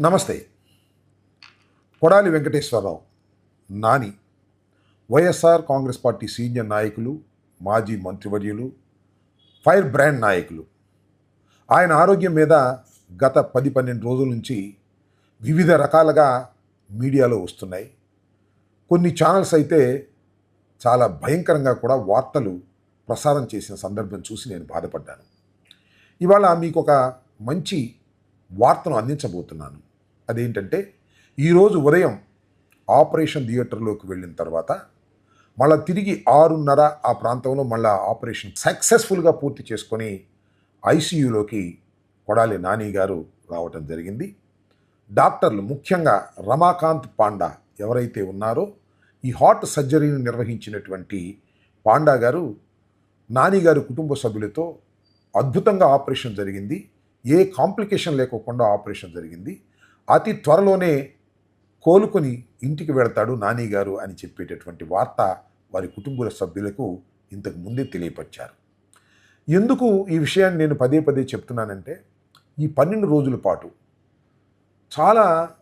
నమస్తే. Kodali Venkateswara Rao Nani YSR Congress party senior నాయకులు మాజీ మంత్రివర్యులు ఫైర్ బ్రాండ్ నాయకులు. ఆయన ఆరోగ్యం మీద గత పది పన్నెండు రోజుల నుంచి వివిధ రకాలుగా మీడియాలో వస్తున్నాయి. కొన్ని ఛానల్స్ అయితే చాలా భయంకరంగా కూడా వార్తలు ప్రసారం చేసిన సందర్భం చూసి నేను బాధపడ్డాను. ఇవాళ మీకు ఒక మంచి వార్తను అందించబోతున్నాను. అదేంటంటే ఈరోజు ఉదయం ఆపరేషన్ థియేటర్లోకి వెళ్ళిన తర్వాత మళ్ళా తిరిగి ఆరున్నర ఆ ప్రాంతంలో మళ్ళా ఆపరేషన్ సక్సెస్ఫుల్గా పూర్తి చేసుకొని ఐసీయూలోకి కొడాలి నాని గారు రావటం జరిగింది. డాక్టర్లు ముఖ్యంగా రమాకాంత్ పాండా ఎవరైతే ఉన్నారో ఈ హార్ట్ సర్జరీని నిర్వహించినటువంటి పాండా గారు నానిగారి కుటుంబ సభ్యులతో అద్భుతంగా ఆపరేషన్ జరిగింది. ఏ కాంప్లికేషన్ లేకోకుండా ఆపరేషన్ జరిగింది. అతి త్వరలోనే కోలుకొని ఇంటికి వెళ్తాడు నాని గారు అని చెప్పేటటువంటి వార్త వారి కుటుంబ సభ్యులకు ఇంతకు ముందే తెలియపరిచారు. ఎందుకు ఈ విషయాన్ని నేను పదే పదే చెప్తున్నానంటే ఈ పన్నెండు రోజుల పాటు చాలా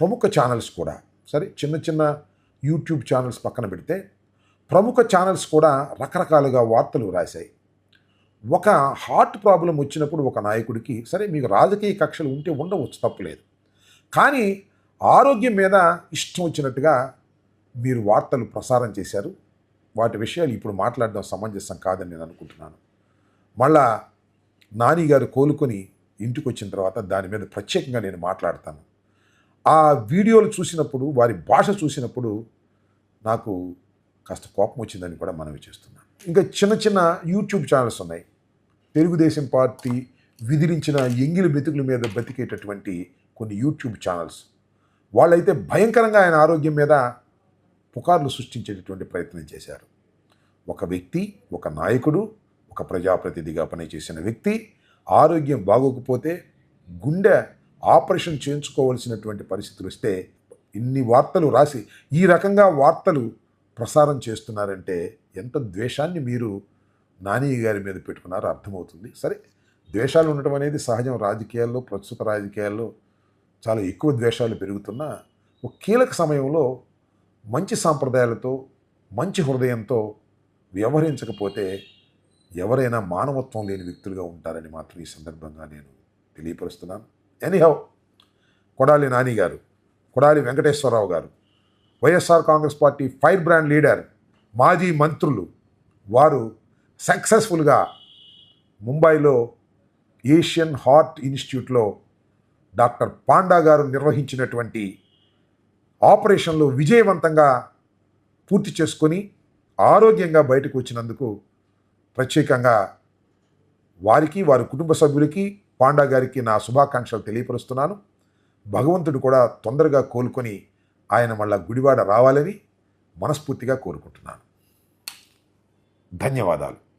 ప్రముఖ ఛానల్స్ కూడా సరే చిన్న చిన్న యూట్యూబ్ ఛానల్స్ పక్కన పెడితే ప్రముఖ ఛానల్స్ కూడా రకరకాలుగా వార్తలు రాశాయి. ఒక హార్ట్ ప్రాబ్లం వచ్చినప్పుడు ఒక నాయకుడికి సరే మీకు రాజకీయ కక్షలు ఉంటే ఉండవచ్చు తప్పులేదు కానీ ఆరోగ్యం మీద ఇష్టం వచ్చినట్టుగా మీరు వార్తలు ప్రసారం చేశారు. వాటి విషయాలు ఇప్పుడు మాట్లాడడం సమంజసం కాదని నేను అనుకుంటున్నాను. మళ్ళా నాని గారు కోలుకొని ఇంటికి వచ్చిన తర్వాత దాని మీద ప్రత్యేకంగా నేను మాట్లాడతాను. ఆ వీడియోలు చూసినప్పుడు వారి భాష చూసినప్పుడు నాకు కాస్త కోపం వచ్చిందని కూడా మనవి చేస్తున్నాను. ఇంకా చిన్న చిన్న యూట్యూబ్ ఛానల్స్ ఉన్నాయి. తెలుగుదేశం పార్టీ విధిరించిన ఎంగిలి బెతుకుల మీద బతికేటటువంటి కొన్ని యూట్యూబ్ ఛానల్స్. వాళ్ళైతే భయంకరంగా ఆయన ఆరోగ్యం మీద పుకార్లు సృష్టించేటటువంటి ప్రయత్నం చేశారు. ఒక వ్యక్తి ఒక నాయకుడు ఒక ప్రజాప్రతినిధిగా పనిచేసిన వ్యక్తి ఆరోగ్యం బాగోకపోతే గుండె ఆపరేషన్ చేయించుకోవాల్సినటువంటి పరిస్థితులు వస్తే ఇన్ని వార్తలు రాసి ఈ రకంగా వార్తలు ప్రసారం చేస్తున్నారంటే ఎంత ద్వేషాన్ని మీరు నాని గారి మీద పెట్టుకున్నారో అర్థమవుతుంది. సరే ద్వేషాలు ఉండటం అనేది సహజం. రాజకీయాల్లో ప్రస్తుత రాజకీయాల్లో చాలా ఎక్కువ ద్వేషాలు పెరుగుతున్నా ఒక కీలక సమయంలో మంచి సాంప్రదాయాలతో మంచి హృదయంతో వ్యవహరించకపోతే ఎవరైనా మానవత్వం లేని వ్యక్తులుగా ఉంటారని మాత్రం ఈ సందర్భంగా నేను తెలియపరుస్తున్నాను. Anyhow Kodali Nani garu Kodali Venkateswara Rao garu YSR Congress party fire brand leader మాజీ మంత్రులు వారు సక్సెస్ఫుల్గా ముంబైలో ఏషియన్ హార్ట్ ఇన్స్టిట్యూట్లో డాక్టర్ పాండా గారు నిర్వహించినటువంటి ఆపరేషన్లు విజయవంతంగా పూర్తి చేసుకొని ఆరోగ్యంగా బయటకు వచ్చినందుకు ప్రత్యేకంగా వారికి వారి కుటుంబ సభ్యులకి పాండా గారికి నా శుభాకాంక్షలు తెలియపరుస్తున్నాను. భగవంతుడు కూడా తొందరగా కోలుకొని ఆయన మళ్ళా గుడివాడ రావాలని మనస్ఫూర్తిగా కోరుకుంటున్నాను. ధన్యవాదాలు.